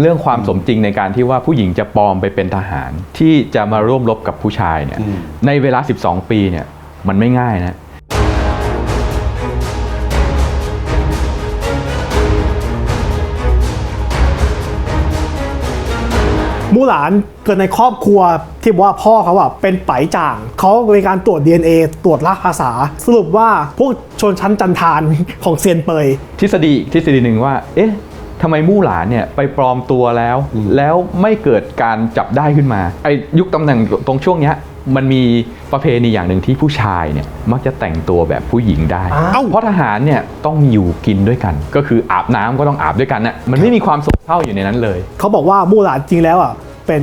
เรื่องความสมจริงในการที่ว่าผู้หญิงจะปลอมไปเป็นทหาร ที่จะมาร่วมรบกับผู้ชายเนี่ยอืมในเวลา 12 ปีเนี่ยมันไม่ง่ายนะมู่หลานเกิดในครอบครัวที่บอกว่าพ่อเขาอะเป็นไปจ่าง เขามีการตรวจ DNA ตรวจรากภาษา สรุปว่าพวกชนชั้นจันทานของเซียนเปย ทฤษฎีอีกทฤษฎีหนึ่งว่า เอ๊ะ ทำไมมู่หลานเนี่ยไปปลอมตัวแล้ว แล้วไม่เกิดการจับได้ขึ้นมาไอ้ยุคตำแหน่งตรงช่วงเนี้ยมันมีประเพณีอย่างหนึ่งที่ผู้ชายเนี่ยมักจะแต่งตัวแบบผู้หญิงได้อ้าวเพราะทหารเนี่ยต้องอยู่กินด้วยกัน ก็คืออาบน้ำก็ต้องอาบด้วยกันน่ะมันไม่มีความโศกเศร้าอยู่ในนั้นเลย เขาบอกว่ามู่หลานจริงแล้วอะเป็น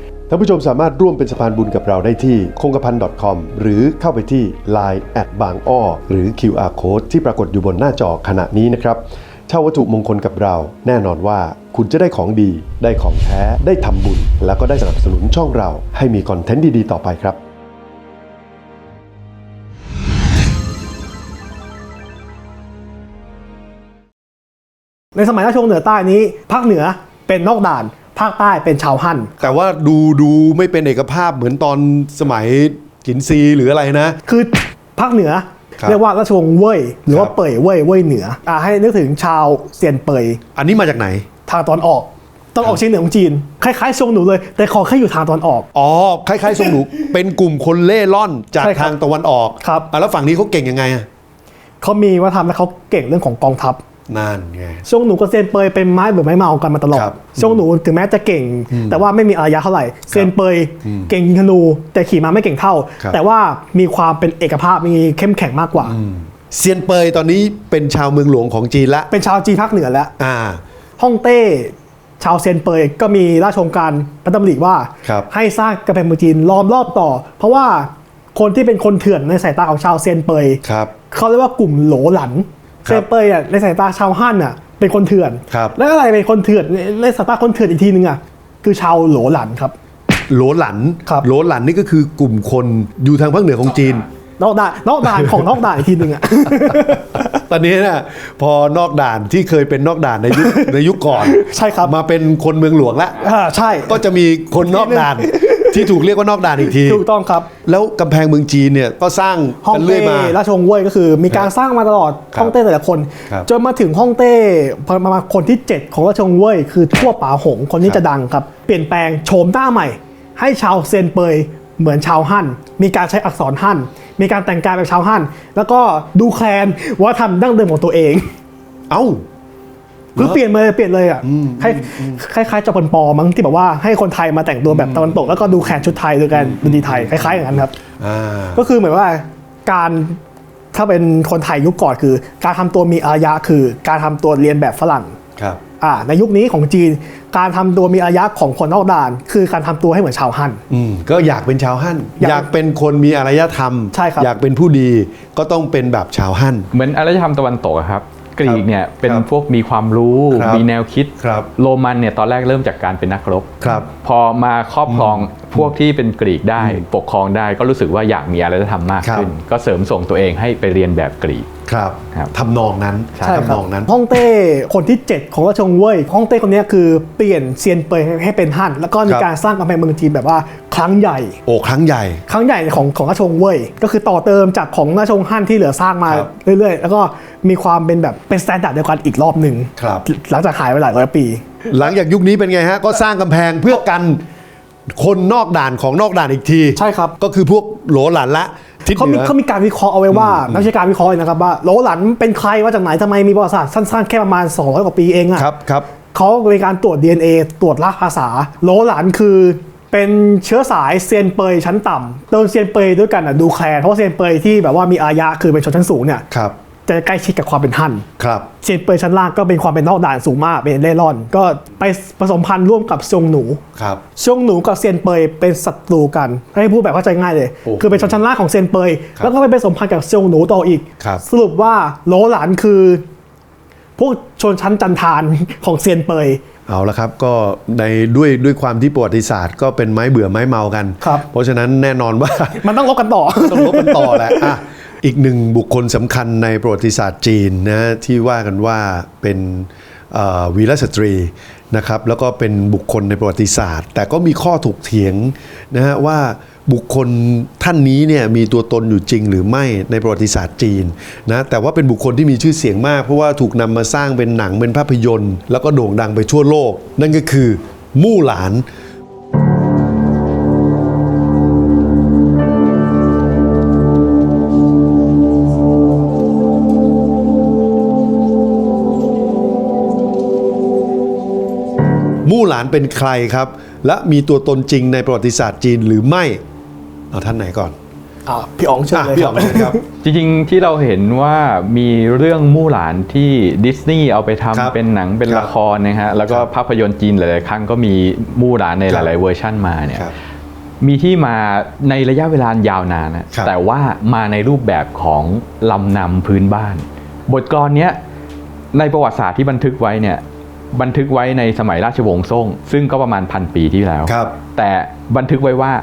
ท่านผู้ชมสามารถร่วมเป็นสะพานบุญกับเราได้ที่คงกระพัน .com หรือเข้าไปที่ Line แอดบางอ้อหรือ QR Code ที่ปรากฏอยู่บนหน้าจอขณะนี้นะครับเช่าวัตถุมงคลกับเรา แน่นอนว่าคุณจะได้ของดี ได้ของแท้ ได้ทำบุญ แล้วก็ได้สนับสนุนช่องเรา ให้มีคอนเทนต์ดีๆ ต่อไปครับในสมัยราชวงศ์เหนือใต้นี้ภาคเหนือเป็นนอกด่าน ภาคใต้เป็นชาวฮั่น แต่ว่าดูดูไม่เป็นเอกภาพเหมือนตอนสมัยจินซีหรืออะไรนะ คือภาคเหนือ ครับเรียกว่าราชวงศ์เว่ยหรือว่าครับ เป่ยเว่ยเว่ยเหนืออ่าให้นึกถึงชาวเซียนเป่ยอันนี้มาจากไหน ทางตอนออกตอนออกเฉียงเหนือของจีน คล้ายๆทรงหนูเลย แต่ขอแค่อยู่ทางตอนออก อ๋อ คล้ายๆทรงหนู เป็นกลุ่มคนเล่ร่อนจากใช่ครับทางตะวันออกครับ อะแล้วฝั่งนี้เขาเก่งยังไงอะเขามีวัฒนธรรมและเขาเก่งเรื่องของกองทัพ นั่นไง ช่วงหนูกับเซียนเปยเป็นไม้เบื่อไม้เมากันมาตลอด ครับช่วงหนูถึงแม้จะเก่ง แต่ว่าไม่มีอารยะเท่าไหร่ เซียนเปยเก่งยิงธนู แต่ขี่ม้าไม่เก่งเท่า ครับ แต่ว่ามีความเป็นเอกภาพมีเข้มแข็งมากกว่า เซียนเปยตอนนี้เป็นชาวเมืองหลวงของจีนละ เป็นชาวจีนภาคเหนือแล้ว อ่า ฮ่องเต้ ชาวเซียนเปยก็มีราชองค์การพระดำริว่า ครับให้สร้างกำแพงเมืองจีนล้อมรอบต่อ เพราะว่าคนที่เป็นคนเถื่อนในสายตาของชาวเซียนเปย ครับ เขาเรียกว่ากลุ่มโหลหลันครับ เซียนเปยอะในสายตาชาวฮั่นอะเป็นคนเถื่อน ครับ แล้วอะไรเป็นคนเถื่อนในในสายตาคนเถื่อนอีกทีนึงอะคือชาวโหลหลันครับ โหลหลันครับ โหลหลันนี่ก็คือกลุ่มคนอยู่ทางภาคเหนือของจีน นอกด่านนอกด่านของนอกด่านอีกทีนึงอะตอนนี้นะพอนอกด่านที่เคยเป็นนอกด่านในยุค ในยุคก่อนใช่ครับ มาเป็นคนเมืองหลวงแล้วอ่าใช่ ก็จะมีคนนอกด่าน ที่ถูกเรียกว่านอกด่านอีกที ถูกต้องครับ แล้วกำแพงเมืองจีนเนี่ยก็สร้างฮ่องกันเรื่เต้อยมา ราชวงศ์เว่ยก็คือ มีการสร้างมาตลอดครับฮ่องเต้แต่ละคน ครับจนมาถึงฮ่องเต้ประมาณคนที่ 7 ของราชวงศ์เว่ยคือทั่วป๋าหงคนนี้ครับ จะดังครับ เปลี่ยนแปลงโฉมหน้าใหม่ ให้ชาวเซียนเปยเหมือนชาวฮั่นมีการใช้อักษรฮั่น มีการแต่งกายแบบชาวฮั่น แล้วก็ดูแคลนวัฒนธรรมดั้งเดิมของตัวเอง เอ้า คือเปลี่ยนเลยเปลี่ยนเลยอะคล้ายคล้ายๆจอปนปอมั้งที่แบบว่าให้คนไทยมาแต่งตัวแบบตะวันตก แล้วก็ดูแขนชุดไทยโดยการดนตรีไทยคล้ายๆอย่างนั้นครับอ่าก็คือเหมือนว่าการถ้าเป็นคนไทยยุคก่อนคือ การทำตัวมีอารยะคือ การทำตัวเรียนแบบฝรั่งครับอ่า ในยุคนี้ของจีน การทำตัวมีอารยะของคนนอกด่าน คือการทำตัวให้เหมือนชาวฮั่นอืมก็อยากเป็นชาวฮั่นอยากอยากเป็นคนมีอารยธรรมใช่ครับอยากเป็นผู้ดีก็ต้องเป็นแบบชาวฮั่นเหมือนอารยธรรมตะวันตกอะครับกรีกเนี่ยเป็นครับพวกมีความรู้ครับมีแนวคิดครับโรมันเนี่ยตอนแรกเริ่มจากการเป็นนักรบครับพอมาครอบครอง พวกที่เป็นกรีกได้ปกครองได้ก็รู้สึกว่าอยากมีอารยธรรมมากครับขึ้น ก็เสริมส่งตัวเองให้ไปเรียนแบบกรีกครับครับทำนองนั้นใช่คทำนรับองนั้นฮ่องเต้คนที่ 7 ของราชวงศ์เว่ยฮ่องเต้คนเนี้ยคือเปลี่ยนเซียนเปยให้เป็นฮั่นแล้วก็มีครับการสร้างกำแพงเมืองจีนแบบว่าครั้งใหญ่ โอ้ครั้งใหญ่ ครั้งใหญ่ของของราชวงศ์เว่ยก็คือต่อเติมจากของราชวงศ์ฮั่นที่เหลือสร้างมาครับเรื่อยๆ แล้วก็มีความเป็นแบบเป็นสแตนดาร์ดเดียวกันอีกรอบหนึ่งครับหลังจากหายไปหลายร้อยปี หลังจากยุคนี้เป็นไงฮะก็สร้างกำแพงเพื่อกัน คนนอกด่านของนอกด่านอีกทีใช่ครับ ก็คือพวกโหลหลันละทิศเขาเหมีนือ เขามีการวิเคราะห์เอาไว้ว่านักวิชาการวิเคราะห์เลยนะครับว่าโหลหลันเป็นใครมาจากไหนทำไมมีประวัติศาสตร์สั้นๆแค่ประมาณ 200 กว่าปีเองอะ ครับครับ เขามีการตรวจ DNA ตรวจรากภาษาโหลหลันคือเป็นเชื้อสายเซียนเปยชั้นต่ำโดนเซียนเปยด้วยกันอะดูแคลนเพราะว่าเซียนเปยที่แบบว่ามีอารยะคือเป็นชนชั้นสูงเนี่ยครับ จจะใกล้ชิดกับความเป็นฮั่นครับเซียนเปยชั้นล่างก็เป็นความเป็นนอกด่านสูงมากเป็นเล่ร่อน ก็ไปผสมพันธุ์ร่วมกับซงหนูครับซงหนูกับเซียนเปยเป็นศัตรูกันให้พูดแบบเข้าใจง่ายเลยโอ้โหคือเป็นชนชั้นล่างของเซียนเปยครับแล้วก็ไปผสมพันธุ์กับซงหนูต่ออีกครับสรุปว่าโหลหลานคือ พวกชนชั้นจันทานของเซียนเปยเอาละครับก็ในด้วยด้วยความที่ประวัติศาสตร์ก็เป็นไม้เบื่อไม้เมากันครับเพราะฉะนั้นแน่นอนว่า มันต้องลบกันต่อ ต้องลบกันต่อแหละ อีกหนึ่งบุคคลสำคัญในประวัติศาสตร์จีนนะที่ว่ากันว่าเป็นวีรสตรีนะครับแล้วก็เป็นบุคคลในประวัติศาสตร์ แต่ก็มีข้อถกเถียงนะฮะว่าบุคคลท่านนี้เนี่ยมีตัวตนอยู่จริงหรือไม่ในประวัติศาสตร์จีนนะแต่ว่าเป็นบุคคลที่มีชื่อเสียงมาก เพราะว่าถูกนำมาสร้างเป็นหนังเป็นภาพยนตร์ แล้วก็โด่งดังไปทั่วโลก นั่นก็คือมู่หลาน มู่หลานเป็นใครครับ และมีตัวตนจริงในประวัติศาสตร์จีนหรือไม่เอาท่านไหนก่อนอะพี่อ๋องเชิญอะเลยพี่คอ๋รัอบงเลยครับ จริงๆที่เราเห็นว่ามีเรื่องมู่หลานที่ดิสนีย์เอาไปทำครับเป็นหนังเป็นครับละครนะฮะแล้วก็ครับภาพยนตร์จีนหลายๆครั้งก็มีมู่หลานในหครับลาย ๆ เวอร์ชั่นมาเนี่ยครับมีที่มาในระยะเวลายาวนานนะครับแต่ว่ามาในรูปแบบของลำนำพื้นบ้าน บทกลอนเนี้ยในประวัติศาสตร์ที่บันทึกไว้เนี่ย บันทึกไว้ในสมัยราชวงศ์ซ่ง ซึ่งก็ประมาณพันปีที่แล้ว ครับ แต่บันทึกไว้ว่า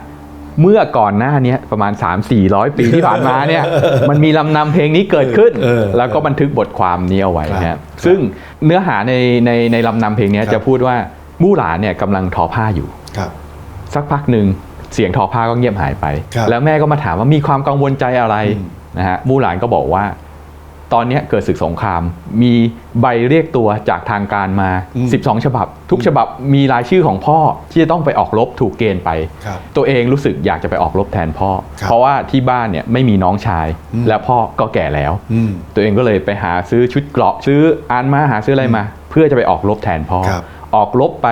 เมื่อก่อนหน้าเนี้ยประมาณ 3 4 0 0 ปีที่ผ่านมาเนี่ย มันมีลำนำเพลงนี้เกิดขึ้นเออแล้วก็บันทึกบทความนี้เอาไว้ครับนะครับซึ่งเนื้อหาในในในลำนำเพลงเนี้ยครับจะพูดว่ามู่หลานเนี่ยกำลังทอผ้าอยู่ครับสักพักหนึ่งเสียงทอผ้าก็เงียบหายไปครับแล้วแม่ก็มาถามว่ามีความกังวลใจอะไรอืมนะฮะมู่หลานก็บอกว่า ตอนเนี้ยเกิดศึกสงคราม มีใบเรียกตัวจากทางการมา 12 ฉบับ ทุกฉบับมีรายชื่อของพ่อที่จะต้องไปออกรบถูกเกณฑ์ไปครับตัวเองรู้สึกอยากจะไปออกรบแทนพ่อครับเพราะว่าที่บ้านเนี่ยไม่มีน้องชายอืมและพ่อก็แก่แล้วอืมตัวเองก็เลยไปหาซื้อชุดเกราะซื้ออานมาหาซื้ออะไรมา เพื่อจะไปออกรบแทนพ่อครับออกรบไป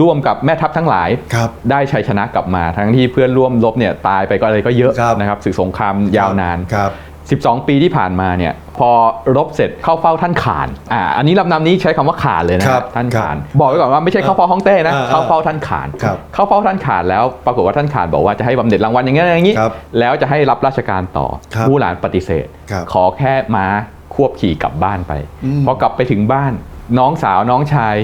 ร่วมกับแม่ทัพทั้งหลายครับได้ชัยชนะกลับมา ทั้งที่เพื่อนร่วมรบเนี่ยตายไปก็อะไรก็เยอะครับนะครับศึกสงครามยาวนานครับ 12 ปีที่ผ่านมาเนี่ยพอรบเสร็จเข้าเฝ้าท่านขานอ่าอันนี้ลำนำนี้ใช้คำว่าขานเลยนะครับท่านครับขาน บอกไว้ก่อนว่าไม่ใช่เข้าเฝ้าฮ่องเต้นะอ่าเข้าเฝ้าท่านขานครับเข้าเฝ้าท่านขานแล้วปรากฏว่าท่านขานบอกว่าจะให้บำเหน็จรางวัลอย่างนี้อย่างนี้ครับแล้วจะให้รับราชการต่อครับมู่หลานปฏิเสธครับขอแค่ม้าควบขี่กลับบ้านไปอืมพอกลับไปถึงบ้านน้องสาวน้องชาย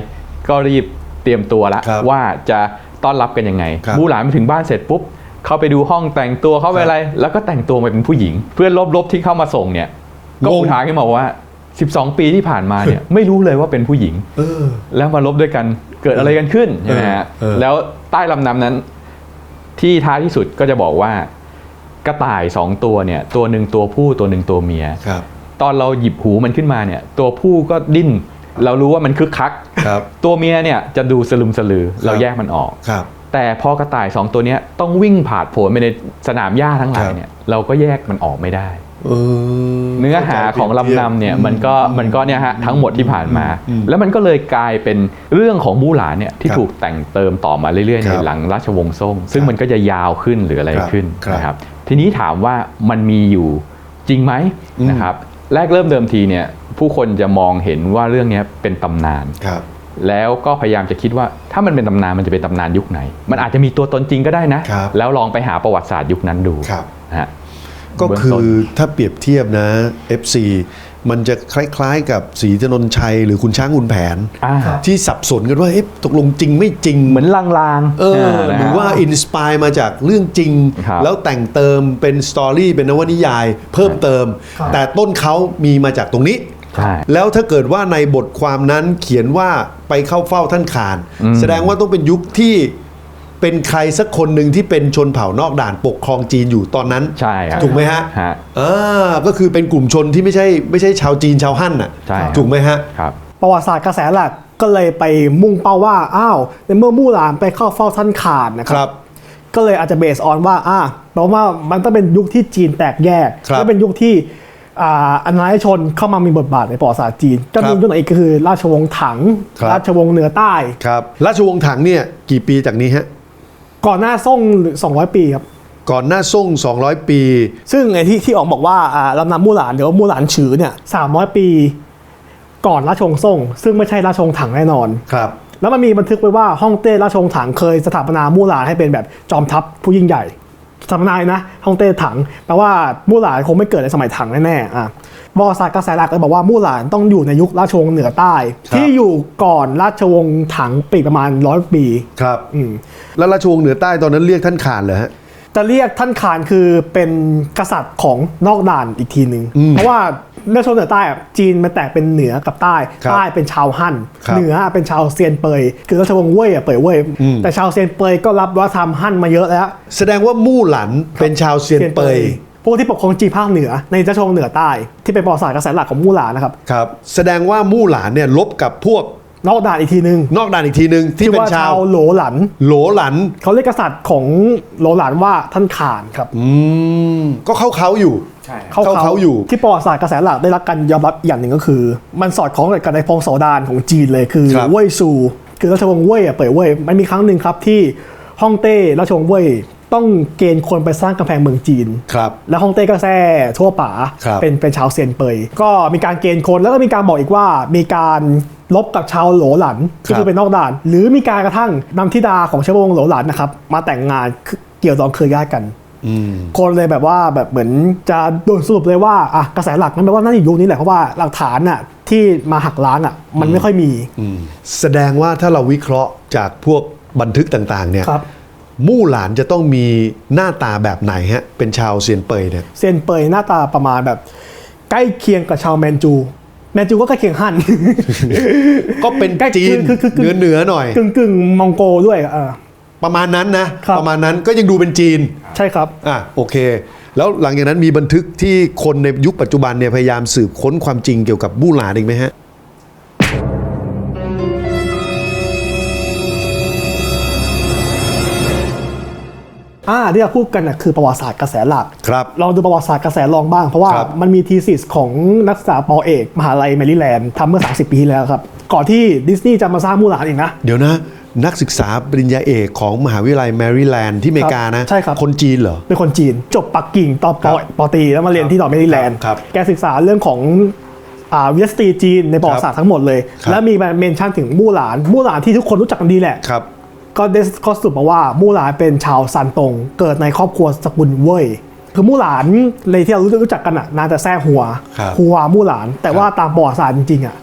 ก็รีบเตรียมตัวแล้วครับว่าจะต้อนรับกันยังไงครับมู่หลานไปถึงบ้านเสร็จปุ๊บ เข้าไปดูห้องแต่งตัวเข้าไปครับอะไร แล้วก็แต่งตัวมาเป็นผู้หญิง เพื่อนลบๆที่เข้ามาส่งเนี่ย ก็งงอุทานขึ้นมาว่า 12 ปีที่ผ่านมาเนี่ยไม่รู้เลยว่าเป็นผู้หญิงเออแล้วมาลบด้วยกันเกิดอะไรกันขึ้นใช่ไหมฮะเออแล้วใต้ลำนำนั้น ที่ท้ายที่สุดก็จะบอกว่ากระต่ายสองตัวเนี่ย ตัวหนึ่งตัวผู้ตัวหนึ่งตัวเมียครับ ตอนเราหยิบหูมันขึ้นมาเนี่ย ตัวผู้ก็ดิ้น เรารู้ว่ามันคึกคักครับตัวเมียเนี่ยจะดูสลึมสลือ เราครับแยกมันออกครับ แต่พอกระต่ายสองตัวเนี้ยต้องวิ่งผ่านโผล่ไปในสนามหญ้าทั้งหลายเนี่ยเราก็แยกมันออกไม่ได้เออเนื้อหาของลำนำเนี่ยมันก็มันก็เนี่ยฮะทั้งหมดที่ผ่านมาอืมแล้วมันก็เลยกลายเป็นเรื่องของมู่หลานเนี่ยที่ครับถูกแต่งเติมต่อมาเรื่อยๆคในรับหลังราชวงศ์ซ่ง ซึ่งครับมันก็จะยาวขึ้นหรืออะไรครับขึ้นครับนะครับทีนี้ถามว่ามันมีอยู่จริงไหมอืมนะครับแรกเริ่มเดิมทีเนี่ยผู้คนจะมองเห็นว่าเรื่องเนี้ยเป็นตำนานครับ แล้วก็พยายามจะคิดว่าถ้ามันเป็นตำนานมันจะเป็นตำนานยุคไหน มันอาจจะมีตัวตนจริงก็ได้นะ ครับแล้วลองไปหาประวัติศาสตร์ยุคนั้นดูครับ นะฮะก็เบื้องคืต้น อถ้าเปรียบเทียบนะ FC มันจะคล้ายๆ กับสีถนนชัยหรือคุณช้างคุณแผน อ่า ที่สับสนกันว่าเอ๊ะตกลงจริงไม่จริงเหมือนลางๆเออนะหรือฮะว่าอินสปายมาจากเรื่องจริง ครับ แล้วแต่งเติมเป็นสตอรี่เป็นนวนิยาย เพิ่มเติม ครับ แต่ต้นเขามีมาจากตรงนี้ ใช่ แล้วถ้าเกิดว่าในบทความนั้นเขียนว่าไปเข้าเฝ้าท่านขานอืมแสดงว่าต้องเป็นยุคที่เป็นใครสักคนหนึ่งที่เป็นชนเผ่านอกด่านปกครองจีนอยู่ตอนนั้น ใช่ครับถูกไหมฮะฮะ อ่าก็คือเป็นกลุ่มชนที่ไม่ใช่ไม่ใช่ชาวจีนชาวฮั่นน่ะใช่ครับ ถูกไหมฮะ ครับ ประวัติศาสตร์กระแสหลักก็เลยไปมุ่งเป้าว่า อ้าวในเมื่อมู่หลานไปเข้าเฝ้าท่านขานนะคครัรับก็เลยอาจจะเบสออนว่าอ่าแปลว่ามันต้องเป็นยุคที่จีนแตกแยกครับ และเป็นยุคที่ อ่าอนาชนเข้ามามีบทบาทในประวัติศาสตร์จีนก็มีครับยุคไหนอีกก็คือ ราชวงศ์ถัง ครับ ราชวงศ์เหนือใต้ ครับ ราชวงศ์ถังเนี่ยกี่ปีจากนี้ฮะ ก่อนหน้าซ่ง200 ปีครับ ก่อนหน้าซ่ง 200 ปี ซึ่งไอ้ที่ที่ออกบอกว่าอ่าลำนำมู่หลานหรือว่ามู่หลานฉือเนี่ยสามร้อยปี ก่อนราชวงศ์ซ่ง ซึ่งไม่ใช่ราชวงศ์ถังแน่นอน ครับ แล้วมันมีบันทึกไว้ว่าฮ่องเต้ราชวงศ์ถังเคยสถาปนามู่หลานให้เป็นแบบจอมทัพผู้ยิ่งใหญ่ สถาปนาเลยนะฮ่องเต้ถังแปลว่ามู่หลานคงไม่เกิดในสมัยถังแน่ๆอะบอสาสตร์กระแสหลักเลยบอกว่ามู่หลานต้องอยู่ในยุคราชวงศ์เหนือใต้ครับที่อยู่ก่อนราชวงศ์ถังปีประมาณร้อยปีครับอืมแล้วราชวงศ์เหนือใต้ตอนนั้นเรียกท่านขานเหรอฮะจะเรียกท่านขานคือเป็นกษัตริย์ของนอกด่านอีกทีหนึ่งอืมเพราะว่า ราชวงศ์เหนือใต้อะจีนมันแตกเป็นเหนือกับใต้ ครับใต้เป็นชาวฮั่น ครับเหนือเป็นชาวเซียนเปย คือราชวงศ์เว่ยอะเปยเว่ย อืม แต่ชาวเซียนเปยก็รับวัฒนธรรมฮั่นมาเยอะแล้ว แสดงว่ามู่หลันเป็นชาวเซียนเปยพวกที่ปกครองจีนภาคเหนือในราชวงศ์เหนือใต้ ที่เป็นประวัติศาสตร์กระแสหลักของมู่หลานนะครับ ครับ แสดงว่ามู่หลานเนี่ยลบกับพวก นอกด่านอีกทีหนึ่งนอกด่านอีกทีหนึ่งที่เป็นว่าชาวโหลหลัน โหลหลัน เขาเรียกกษัตริย์ของโหลหลันว่าท่านขานครับอืมก็เข้าเขาอยู่ ใช่เขาเขาเขาอยู่ ที่ประวัติศาสตร์กระแสหลักได้รับการยอมรับอีกอย่างหนึ่งก็คือ มันสอดคล้องกับในพงศาวดารของจีนเลยคือครับ เว่ยซู คือราชวงศ์เว่ยอะเป่ยเว่ยมันมีครั้งหนึ่งครับที่ฮ่องเต้ราชวงศ์เว่ย ต้องเกณฑ์คนไปสร้างกำแพงเมืองจีน ครับ แล้วฮ่องเต้ก็แซ่ทั่วป่า ครับเป็นเป็นชาวเซียนเปย ก็มีการเกณฑ์คนแล้วก็มีการบอกอีกว่ามีการลบกับชาวโหลหลันครัก็บคือเป็นนอกด่าน หรือมีการกระทั่งนำธิดาของชาววงศ์โหลหลันนะครับมาแต่งงานคือเกี่ยวดองเครือญาติกัน อืม คนเลยแบบว่าแบบเหมือนจะโดนสรุปเลยว่าอะกระแสหลักนั่นแปลว่าน่าจะอยู่ยุคนี้แหละเพราะว่าหลักฐานน่ะที่มาหักล้างอะมันไม่ค่อยมีอืมแสดงว่าถ้าเราวิเคราะห์จากพวกบันทึกต่างๆเนี่ย ครับ มู่หลานจะต้องมีหน้าตาแบบไหนฮะเป็นชาวเซียนเปยเนี่ยเซียนเปยหน้าตาประมาณแบบ ใกล้เคียงกับชาวแมนจู แมนจูก็ใกล้เคียงฮั่นก็เป็นใกล้จีนคือคือคือเหนือเหนือๆหน่อยกึ่งกึ่งมองโกด้วยเออประมาณนั้นนะครับประมาณนั้นก็ยังดูเป็นจีนใช่ครับอะโอเค แล้วหลังจากนั้นมีบันทึกที่คนในยุคปัจจุบันเนี่ยพยายามสืบค้นความจริงเกี่ยวกับมู่หลานอีกไหมฮะ อ่าที่เราพูดกันน่ะคือประวัติศาสตร์กระแสหลักครับลองดูประวัติศาสตร์กระแสรองบ้าง เพราะว่าครับมันมีทีสิสของนักศึกษาปอเอกมหาลัยแมริแลนด์ทำเมื่อ 30 ปีที่แล้วครับ ก่อนที่ดิสนีย์จะมาสร้างมูหลานอีกนะ เดี๋ยวนะนักศึกษาปริญญาเอกของมหาวิทยาลัยแมริแลนด์ที่อเมริกานะ ใช่ครับ คนจีนเหรอ เป็นคนจีน จบปักกิ่งตอนปครับปอตรีแล้วมาเรียนที่ดอร์แมริแลนด์ครับแกศึกษาเรื่องของอ่าวิทยาสตรีจีนในประวัติศาสตร์ทั้งหมดเลยครับแล้วมีเมนชั่นถึงมู่หลานมู่หลานที่ทุกคนรู้จักกันดีแหละครับ ก็ได้ข้อสรุปมาว่ามู่หลานเป็นชาวซันตง เกิดในครอบครัวสกุลเว่ยคือมู่หลานในที่เรารู้รู้จักกันอะน่าจะแซ่หัวครับหัวมู่หลาน แต่ว่าตามประวัติศาสตร์จริงๆอะ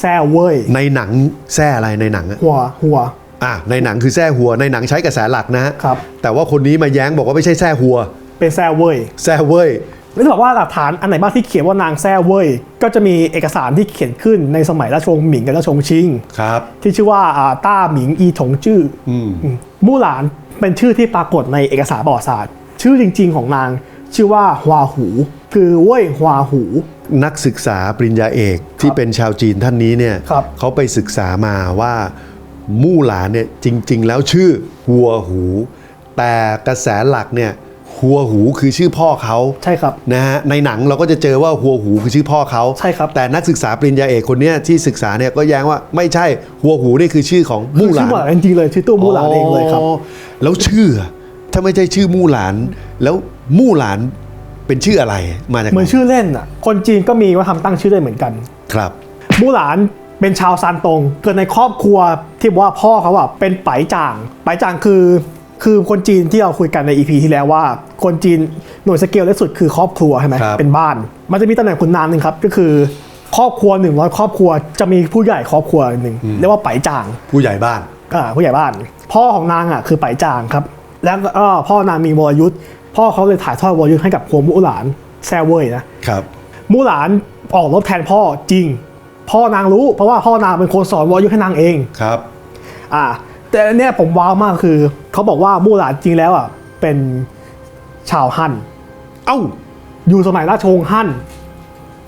แซ่เว่ยในหนังแซ่อะไรในหนังอะหัวหัวอะในหนังคือแซ่หัวในหนังใช้กระแสหลักนะฮะครับแต่ว่าคนนี้มาแย้งบอกว่าไม่ใช่แซ่หัว เป็นแซ่เว่ยแซ่เว้ย ไม่ได้บอกว่าหลักฐานอันไหนบ้างที่เขียนว่านางแซ่เว่ยก็จะมีเอกสารที่เขียนขึ้นในสมัยราชวงศ์หมิงกับราชวงศ์ชิงครับ ที่ชื่อว่าอ่าต้าหมิงอีถงจื้อออืมอืมมู่หลานเป็นชื่อที่ปรากฏในเอกสารประวัติศาสตร์ ชื่อจริง ๆ ของนางชื่อว่าฮวาหู คือเว่ยฮวาหู นักศึกษาปริญญาเอกที่เป็นชาวจีนท่านนี้เนี่ยครับเขาไปศึกษามาว่ามู่หลานเนี่ยจริง ๆ แล้วชื่อหัวหู แต่กระแสหลักเนี่ย หัวหูคือชื่อพ่อเขาใช่ครับนะฮะในหนังเราก็จะเจอว่าหัวหูคือชื่อพ่อเขาใช่ครับแต่นักศึกษาปริญญาเอกคนเนี้ยที่ศึกษาเนี่ยก็แย้งว่าไม่ใช่หัวหูนี่คือชื่อของมู่หลาชื่อนมู่หลานจริงๆเลยชื่อตู้มู่หลานเองเลยครับอ๋อแล้วชื่ออะถ้าไม่ใช่ชื่อมู่หลาน แล้วมู่หลานเป็นชื่ออะไรมาจากเหมือนไหนชื่อเล่นอะคนจีนก็มีว่าทำตั้งชื่อได้เหมือนกันครับ มู่หลานเป็นชาวซานตง เกิดในครอบครัวที่บอกว่าพ่อเขาอะเป็นไปจ่างไปจ่างคือ คือคนจีนที่เราคุยกันในอีพีที่แล้วว่า คนจีนหน่วยสเกลเล็กสุดคือครอบครัวใช่ไหมครับเป็นบ้าน มันจะมีตำแหน่งขุนนางหนึ่งครับ ก็คือครอบครัวหนึ่งร้อยครอบครัวจะมีผู้ใหญ่ครอบครัวหนึ่งเรียกว่าไปจ่าง ผู้ใหญ่บ้านอ่าผู้ใหญ่บ้าน พ่อของนางอะคือไปจางครับ แล้วก็พ่อนางมีวรยุทธ์พ่อเขาเลยถ่ายทอดวรยุทธ์ให้กับหัวมู่หลานแซ่เว่ยนะครับมู่หลานออกรบแทนพ่อจริง พ่อนางรู้เพราะว่าพ่อนางเป็นคนสอนวรยุทธ์ให้นางเองครับ อ่า แต่อันเนี่ยผมว้าวมากคือ เขาบอกว่ามู่หลานจริงแล้วอะเป็นชาวฮั่น เอ้า อยู่สมัยราชวงศ์ฮั่น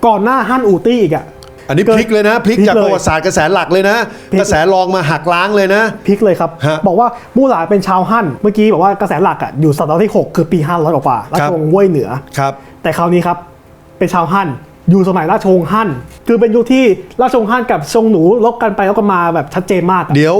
ก่อนหน้าฮั่นอูตี้อีกอะ อันนี้เกิดพลิกเลยนะ พลิกพลิกจากเลยประวัติศาสตร์กระแสหลักเลยนะ พลิก กระแสรองมาหักล้างเลยนะ พลิกเลยครับ ฮะบอกว่ามู่หลานเป็นชาวฮั่น เมื่อกี้บอกว่ากระแสหลักอะอยู่ศตวรรษที่ 6 คือปี 500กว่าๆราชวงศ์เว่ยเหนือ ครับ แต่คราวนี้ครับ เป็นชาวฮั่น อยู่สมัยราชวงศ์ฮั่น คือเป็นยุคที่ราชวงศ์ฮั่นกับชงหนูลบกันไปลบกันมาแบบชัดเจนมากอะ เดี๋ยว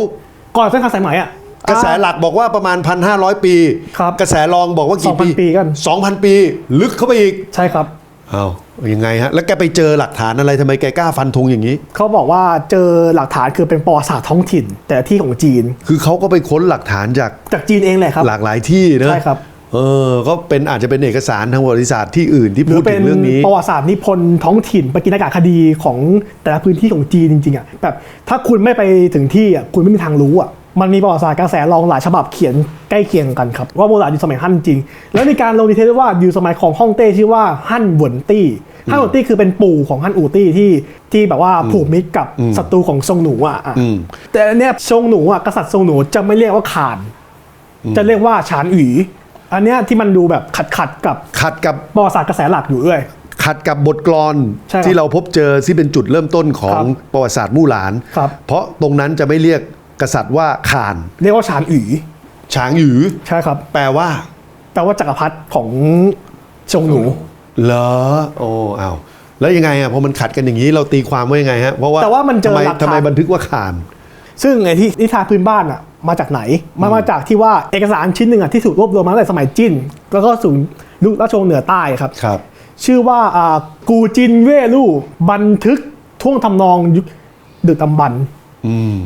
ก่อนเส้นทางสายไหมอะ กระแสหลักบอกว่าประมาณ 1,500 ปี ครับกระแสรองบอกว่ากี่ปี2,000ปีกัน 2,000 ปี ลึกเข้าไปอีกใช่ครับ อ้าวยังไงฮะ แล้วแกไปเจอหลักฐานอะไรทำไมแกกล้าฟันธงอย่างนี้ เขาบอกว่าเจอหลักฐานคือเป็นประวัติศาสตร์ท้องถิ่น แต่ที่ของจีน คือเขาก็ไปค้นหลักฐานจากจากจีนเองแหละครับ หลากหลายที่นะใช่ครับ เออ ก็เป็นอาจจะเป็นเอกสารทางประวัติศาสตร์ที่อื่นที่หรืพูอดเป็ถึนงเรื่องนี้ประวัติศาสตร์นิพนธ์ท้องถิ่นปกิณกะคดีของแต่ละพื้นที่ของจีนจริงๆอะแบบถ้าคุณไม่ไปถึงที่อะคุณไม่มีทางรู้อะมันมีประวัติศาสตร์กระแสรองหลายฉบับเขียนใกล้เคียงกันครับ ว่าโบราณอยู่สมัยฮั่นจริง แล้วมีการลงดีเทลด้วยว่าอยู่สมัยของฮ่องเต้ชื่อว่าฮั่นหวนตี้ฮั่นหวนตี้คือเป็นปู่ของฮั่นอูตี้ที่ที่แบบว่าผูกมิตรกับศัตรูของซงหนูอะอะอืมแต่อันเนี้ยซงหนูอะกษัตริย์ซงหนูจะไม่เรียกว่าขาน จะเรียกว่าฉานอุ๋ย อันเนี้ยที่มันดูแบบขัดขัดๆกับขัดกับประวัติศาสตร์กระแสหลักอยู่ด้วยขัดกับบทกลอนใช่ครับที่เราพบเจอที่เป็นจุดเริ่มต้นขอคงรับประวัติศาสตร์มู่หลาน ครับ เพราะตรงนั้นจะไม่เรียกกษัตริย์ว่าขานเรียกว่าฉานอุ๋ยฉางหยือ ใช่ครับแปลว่า แปลว่าจักรพรรดิของชงหนู เหรอโอ้อ้าวแล้วยังไงอะพอมันขัดกันอย่างนี้เราตีความว่ายังไงฮะเพราะว่าแต่ว่ามันเจอทำไมหลักฐาน ทำไมบันทึกว่าขาน ซึ่งไอ้ที่นิทานพื้นบ้านอะมาจากไหนมันมาจากที่ว่าเอกสารชิ้นหนึ่งอะที่ถูกรวบรวมมาตั้งแต่สมัยจิ้น แล้วก็สู่ยุคราชวงศ์เหนือใต้ครับ ครับ ชื่อว่าอ่ากูจินเว่ลู่บันทึกท่วงทำนองยุคดึกดำบรรพ์อืม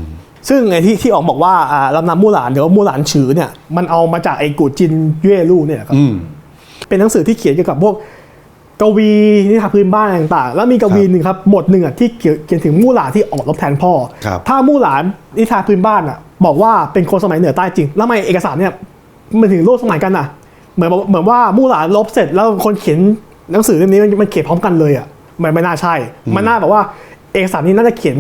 ซึ่งไอ้ที่ที่ออกบอกว่าอ่าลำนำมู่หลานหรือว่ามู่หลานฉือเนี่ยมันเอามาจากไอ้กูจินเว่ลู่เนี่ยครับ อืม เป็นหนังสือที่เขียนเกี่ยวกับพวก กวีนิทานพื้นบ้านต่างๆ แล้วมีกวีครับหนึ่งครับบทหนึ่งอะที่เขียนเขียนถึงมู่หลานที่ออกรบแทนพ่อครับถ้ามู่หลานนิทานพื้นบ้านอะ บอกว่าเป็นคนสมัยเหนือใต้จริง แล้วทำไมเอกสารเนี่ยมันถึงร่วมสมัยกันอะ เหมือนเหมือนว่ามู่หลานลบเสร็จแล้วคนเขียนหนังสือเล่มนี้มันมันเขียนพร้อมกันเลยอะมันไม่น่าใช่ มันน่าแบบว่าเอกสารนี้น่าจะเขียน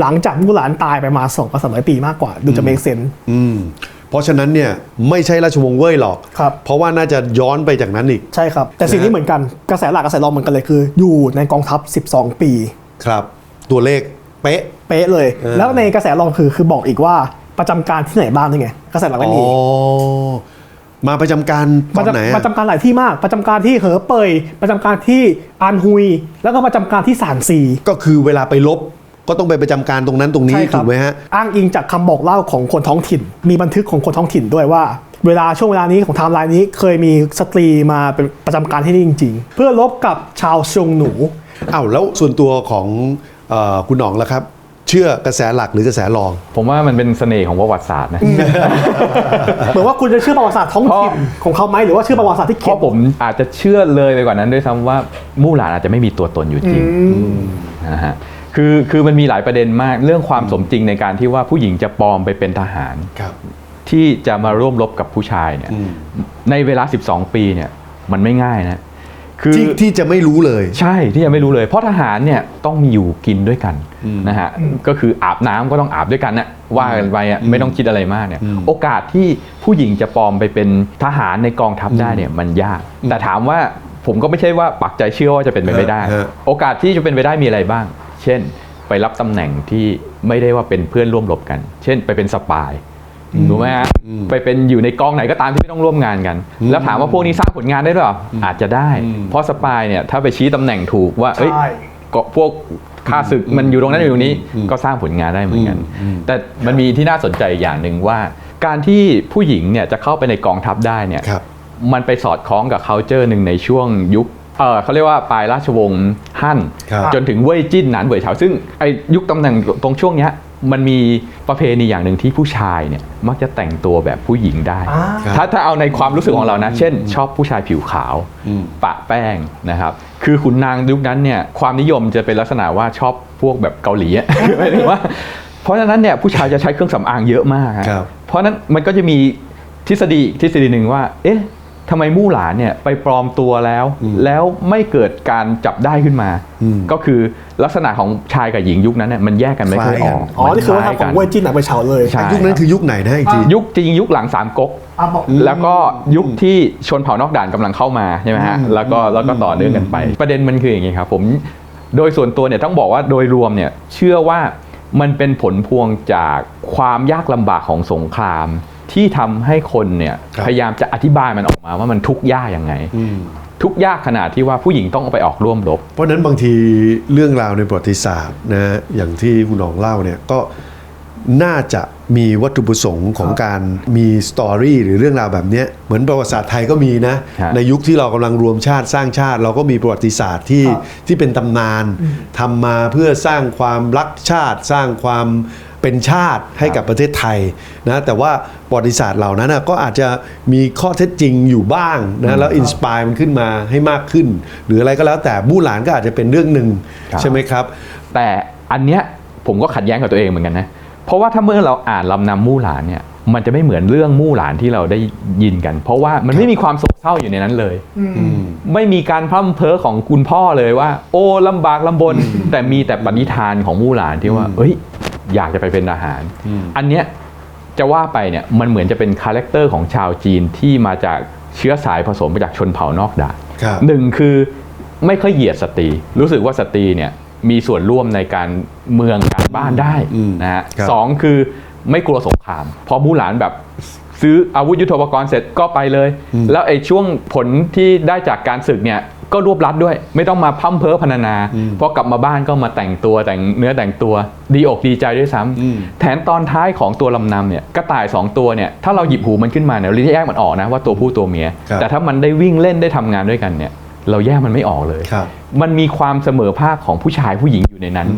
หลังจากมู่หลานตายไปมาสองกับสามร้อยปีมากกว่า ดูจะเมกเซนอืม เพราะฉะนั้นเนี่ยไม่ใช่ราชวงศ์เว่ยหรอก ครับ เพราะว่าน่าจะย้อนไปจากนั้นอีก ใช่ครับ แต่สิ่งนี้เหมือนกันกระแสหลักกระแสรองเหมือนกันเลยคือ อยู่ในกองทัพ 12 ปี ครับ ตัวเลขเป๊ะ เป๊ะเลย เออ แล้วในกระแสรองคือคือบอกอีกว่าประจำการที่ไหนบ้างนี่ไงกระแสหลักไม่อ๋อ มีมาประจำการตปอระนไหนจำอะประจำการหลายที่มาก ประจำการที่เหอเปยประจำการที่อานฮุย แล้วก็ประจำการที่สานซี ก็คือเวลาไปลบ ก็ต้องไปประจำการตรงนั้นตรงนี้ใช่ครัถูกไหมฮะอ้างอิงจากคำบอกเล่าของคนท้องถิ่น มีบันทึกของคนท้องถิ่นด้วยว่า เวลาช่วงเวลานี้ของไทม์ไลน์นี้เคยมีสตรีมาเป็นประจำการที่นี่จริง ๆ เพื่อลบกับชาวชงหนูอ้าวแล้วส่วนตัวของเออคุณหนองล่ะครับเชื่อกระแสหลักหรือกระแสรอง ผมว่ามันเป็นเสน่ห์ของประวัติศาสตร์นะเหมือนว่าคุณจะเชื่อประวัติศาสตร์ท้องถิ่นของเขาไหมหรือว่าเชื่อประวัติศาสตร์ที่เพเขียนราะผมอาจจะเชื่อเลยไปกว่านั้นด้วยซ้ำว่ามู่หลานอาจจะไม่มีตัวตนอยู่จริงนะฮะ คือคือมันมีหลายประเด็นมากเรื่องความสมจริงในการที่ว่าผู้หญิงจะปลอมไปเป็นทหาร ครับ ที่จะมาร่วมรบกับผู้ชายเนี่ย อืม ในเวลา 12 ปีเนี่ย มันไม่ง่ายนะ คือ ที่ที่จะไม่รู้เลย ใช่ที่ยังไม่รู้เลย เพราะทหารเนี่ยต้องมีอยู่กินด้วยกันนะฮะก็คืออาบน้ำก็ต้องอาบด้วยกันนะว่ากันไปอะไม่ต้องคิดอะไรมากเนี่ยโอกาสที่ผู้หญิงจะปลอมไปเป็นทหารในกองทัพได้เนี่ยมันยาก แต่ถามว่าผมก็ไม่ใช่ว่าปักใจเชื่อว่าจะเป็นไปไม่ได้ ฮะโอกาสที่จะเป็นไปได้มีอะไรบ้าง เช่นไปรับตำแหน่งที่ไม่ได้ว่าเป็นเพื่อนร่วมรบกัน เช่น ไปเป็นสปายถูกไหมฮะไปเป็นอยู่ในกองไหนก็ตามที่ไม่ต้องร่วมงานกัน แล้วถามว่าพวกนี้สร้างผลงานได้หรือเปล่าอาจจะได้ เพราะสปายเนี่ยถ้าไปชี้ตำแหน่งถูกว่าเอ้ยใช่ก็พวกข้าศึกมันอยู่ตรงนั้นอยู่ตรงนี้ก็สร้างผลงานได้เหมือนกัน แต่มันมีที่น่าสนใจอย่างหนึ่งว่า การที่ผู้หญิงเนี่ยจะเข้าไปในกองทัพได้เนี่ยครับมันไปสอดคล้องกับ c u เจอร์หนึ่งในช่วงยุค เออเขาเรียกว่าปลายราชวงศ์ฮั่นครับจนถึงเว่ยจิ้นหนานเว่ยเฉาซึ่งไอยุคตำแหน่งตรงช่วงเนี้ยมันมีประเพณีอย่างหนึ่งที่ผู้ชายเนี่ยมักจะแต่งตัวแบบผู้หญิงได้อ่าครับถ้าถ้าเอาในความรู้สึกของเรานะ เช่น ชอบผู้ชายผิวขาวอืมปะแป้งนะครับ คือขุนนางยุคนั้นเนี่ยความนิยมจะเป็นลักษณะว่าชอบพวกแบบเกาหลีอะหมายถึงว่า เพราะฉะนั้นเนี่ยผู้ชายจะใช้เครื่องสำอางเยอะมากอะครับเพราะฉะนั้นมันก็จะมีทฤษฎีทฤษฎีหนึ่งว่า เอ๊ะ ทำไมมู่หลานเนี่ยไปปลอมตัวแล้ว แล้วไม่เกิดการจับได้ขึ้นมาอืมก็คือลักษณะของชายกับหญิงยุคนั้นเนี่ยมันแยกกันไม่ค่อยออกอ๋อนี่คือว่ามัทำของเว่ยจิ้นหนักไปเฉาเลยใช่ยุคนั้นคือยุคไหนนะอีกทียุคจริงยุคหลังสามก๊กอะบอกแล้วก็ยุคที่ชนเผ่านอกด่านกำลังเข้ามาใช่ไหมฮะแล้วก็แล้วก็ต่อเนื่องกันไป ประเด็นมันคืออย่างนี้ครับผมโดยส่วนตัวเนี่ยต้องบอกว่าโดยรวมเนี่ยเชื่อว่ามันเป็นผลพวงจากความยากลำบากของสงคราม ที่ทำให้คนเนี่ยครับ พยายามจะอธิบายมันออกมาว่ามันทุกข์ยากยังไง อืม ทุกข์ยากขนาดที่ว่าผู้หญิงต้องไปออกร่วมรบ เพราะฉะนั้นบางทีเรื่องราวในประวัติศาสตร์นะอย่างที่คุณหนองเล่าเนี่ยก็น่าจะมีวัตถุประสงค์ของการมีสตอรี่หรือเรื่องราวแบบเนี้ยเหมือนประวัติศาสตร์ไทยก็มีนะ ฮะในยุคที่เรากำลังรวมชาติสร้างชาติ เราก็มีประวัติศาสตร์ที่ที่เป็นตำนานทำมาเพื่อสร้างความรักชาติ สร้างความ เป็นชาติให้กับประเทศไทยนะแต่ว่าประวัติศาสตร์เหล่านั้นนะก็อาจจะมีข้อเท็จจริงอยู่บ้างนะแล้วอินสปายมันขึ้นมาให้มากขึ้น หรืออะไรก็แล้วแต่มู่หลานก็อาจจะเป็นเรื่องหนึ่งครับใช่ไหมครับ แต่อันเนี้ยผมก็ขัดแย้งกับตัวเองเหมือนกันนะเพราะว่าถ้าเมื่อเราอ่านลำนำมู่หลานเนี่ยมันจะไม่เหมือนเรื่องมู่หลานที่เราได้ยินกัน เพราะว่ามันไม่มีความโศกเศร้าอยู่ในนั้นเลยไม่มีการพร่ำเพ้อของคุณพ่อเลยว่า โอ้ลำบากลำบน แต่มีแต่ปณิธานของมู่หลานที่ว่า เอ้ย อยากจะไปเป็นทหาร อันเนี้ยจะว่าไปเนี่ยมันเหมือนจะเป็นคาแรคเตอร์ของชาวจีนที่มาจากเชื้อสายผสมมาจากชนเผ่านอกด่านครับหนึ่งคือไม่ค่อยเหยียดสตรี รู้สึกว่าสตรีเนี่ยมีส่วนร่วมในการเมืองการบ้านได้อืมนะฮะครับสองคือไม่กลัวสงครามเพราะมู่หลานแบบซื้ออาวุธยุทโธปกรณ์เสร็จก็ไปเลย แล้วไอ้ช่วงผลที่ได้จากการศึกเนี่ย ก็รวบรัดด้วย ไม่ต้องมาพั่มเพ้อพรรณนาพอกลับมาบ้านก็มาแต่งตัวแต่งเนื้อแต่งตัว ดีอกดีใจด้วยซ้ำแถมตอนท้ายของตัวลำนำเนี่ยกระต่ายสองตัวเนี่ยถ้าเราหยิบหูมันขึ้นมาเนี่ยเราจะแยกมันออกนะว่าตัวผู้ตัวเมียครับแต่ถ้ามันได้วิ่งเล่นได้ทำงานด้วยกันเนี่ยเราแยกมันไม่ออกเลยครับมันมีความเสมอภาคของผู้ชายผู้หญิงอยู่ในนั้น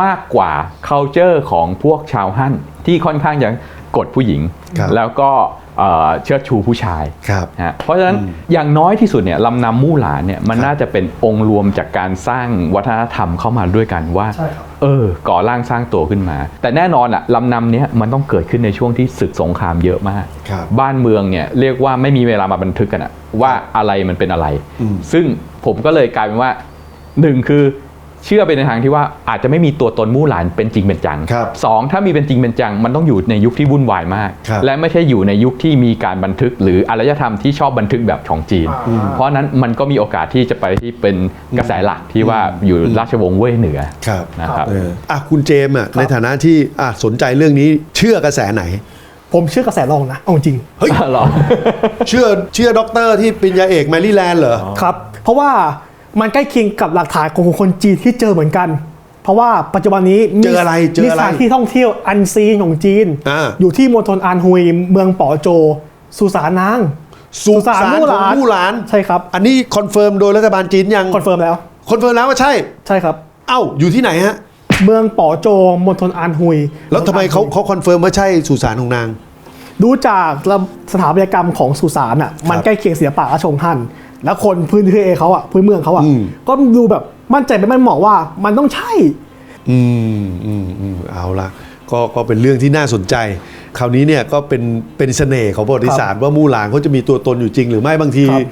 มากกว่า culture ของพวกชาวฮั่นที่ค่อนข้างจะกดผู้หญิงครับแล้วก็ เอ่อเชิดชูผู้ชายครับนะฮะเพราะฉะนั้นอย่างน้อยที่สุดเนี่ยลำนำมู่หลานเนี่ยมันครับน่าจะเป็นองค์รวมจากการสร้างวัฒนธรรมเข้ามาด้วยกันว่าใช่ครับเออ ก่อร่างสร้างตัวขึ้นมา แต่แน่นอนอะลำนำเนี้ยมันต้องเกิดขึ้นในช่วงที่ศึกสงครามเยอะมากครับบ้านเมืองเนี่ยเรียกว่าไม่มีเวลามาบันทึกกันอะว่าอะไรมันเป็นอะไร ซึ่งผมก็เลยกลายเป็นว่าหนึ่งคือ เชื่อไปในทางที่ว่าอาจจะไม่มีตัวตนมู่หลานเป็นจริงเป็นจังครับสองถ้ามีเป็นจริงเป็นจัง มันต้องอยู่ในยุคที่วุ่นวายมาก ครับและไม่ใช่อยู่ในยุคที่มีการบันทึก หรืออารยธรรมที่ชอบบันทึกแบบของจีนอืมเพราะฉะนั้นมันก็มีโอกาสที่จะไปที่เป็นกระแสหลักที่ว่าอยู่ราชวงศ์เว่ยเหนือครับ นะครับ เอออะคุณเจมส์อะในฐานะที่อะสนใจเรื่องนี้เชื่อกระแสไหน ผมเชื่อกระแสรองนะเอาจริงเฮ้ยหรอ เชื่อเชื่อด็อกเตอร์ที่ปริญญาเอกแมรี่แลนด์เหรอ ครับ เพราะว่า มันใกล้เคียงกับหลักฐานของคนจีนที่เจอเหมือนกัน เพราะว่าปัจจุบันนี้มีเจออะไรเจอมีอะไรสถานที่ท่องเที่ยวอันซีนของจีนอ่าอยู่ที่มณฑลอานฮุยเมืองป๋อโจสุสานนางสุสานของมู่หลานใช่ครับอันนี้คอนเฟิร์มโดยรัฐบาลจีนยังคอนเฟิร์มแล้วคอนเฟิร์มแล้วว่าใช่ใช่ครับ เอ้าอยู่ที่ไหนฮะเมืองป๋อโจมณฑลอานฮุย แล้วทำไมเขาเขาคอนเฟิร์มว่าใช่สุสานของนาง ดูจากสถาปัตยกรรมของสุสานอะมันใกล้เคียงศิลปะราชวงศ์ฮั่น แล้วคนพื้นที่เอเขาอะพื้นเมืองเขาอะอืม ก็ดูแบบมั่นใจไปมันเหมาะว่ามันต้องใช่ อืมอืมอืมเอาละก็ก็เป็นเรื่องที่น่าสนใจ คราวนี้เนี่ยก็เป็นเป็นเสน่ห์ของประวัติศาสตร์ว่ามู่หลานเขาจะมีตัวตนอยู่จริงหรือไม่บางที ครับ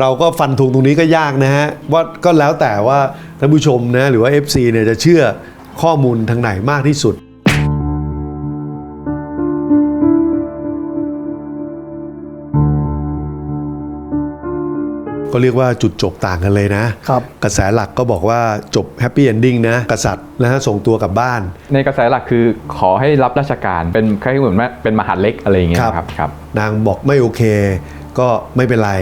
เราก็ฟันธงตรงนี้ก็ยากนะฮะว่าก็แล้วแต่ว่าท่านผู้ชมนะหรือว่า FC เนี่ยจะเชื่อข้อมูลทางไหนมากที่สุด ก็เรียกว่าจุดจบต่างกันเลยนะครับกระแสหลักก็บอกว่าจบแฮปปี้เอนดิ้งนะกษัตริย์นะฮะส่งตัวกลับบ้าน ในกระแสหลักคือขอให้รับราชการเป็นคล้ายๆเหมือนว่าเป็นมหาดเล็กอะไรอย่างเงี้ยครับ ครับครับ นางบอกไม่โอเค ก็ไม่เป็นไร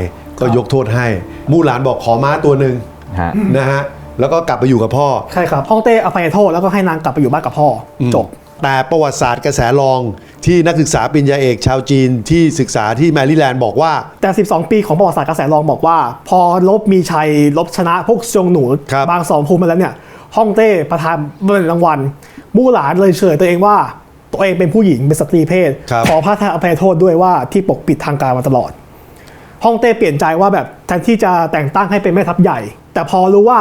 ก็ยกโทษให้ มู่หลานบอกขอม้าตัวหนึ่งฮะ นะฮะแล้วก็กลับไปอยู่กับพ่อ ใช่ครับฮ่องเต้อภัยโทษแล้วก็ให้นางกลับไปอยู่บ้านกับพ่ออจบ แต่ประวัติศาสตร์กระแสรองที่นักศึกษาปริญญาเอกชาวจีนที่ศึกษาที่แมรี่แลนด์บอกว่า แต่ 12 ปีของประวัติศาสตร์กระแสรองบอกว่า พอลบมีชัยลบชนะพวกซงหนูครับบางสองภูมิมาแล้วเนี่ยฮ่องเต้ประธานเงินรางวัลมู่หลานเลยเฉยตัวเองว่า ตัวเองเป็นผู้หญิงเป็นสตรีเพศ ครับ ขอพระทานอภัยโทษด้วยว่าที่ปกปิดทางการมาตลอดฮ่องเต้เปลี่ยนใจว่าแบบแทนที่จะแต่งตั้งให้เป็นแม่ทัพใหญ่ แต่พอรู้ว่า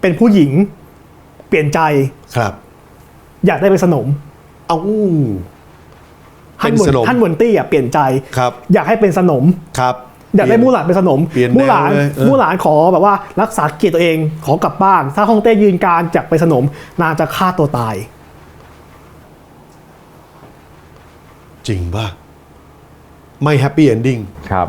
เป็นผู้หญิงเปลี่ยนใจครับ อยากได้เป็นสนม เอาฮันเป็นหวนสนมฮันหวนตี้อะเปลี่ยนใจครับอยากให้เป็นสนมครับอยากได้มู่หลานเป็นสนมเปลี่ยนมู่หลานแนวเลยเออมู่หลานขอแบบว่ารักษาเกียรติตัวเองขอกลับบ้าน ถ้าฮ่องเต้ยืนการจากไปสนม นางจะฆ่าตัวตาย จริงป่ะ ไม่แฮปปี้เอนดิ้งครับ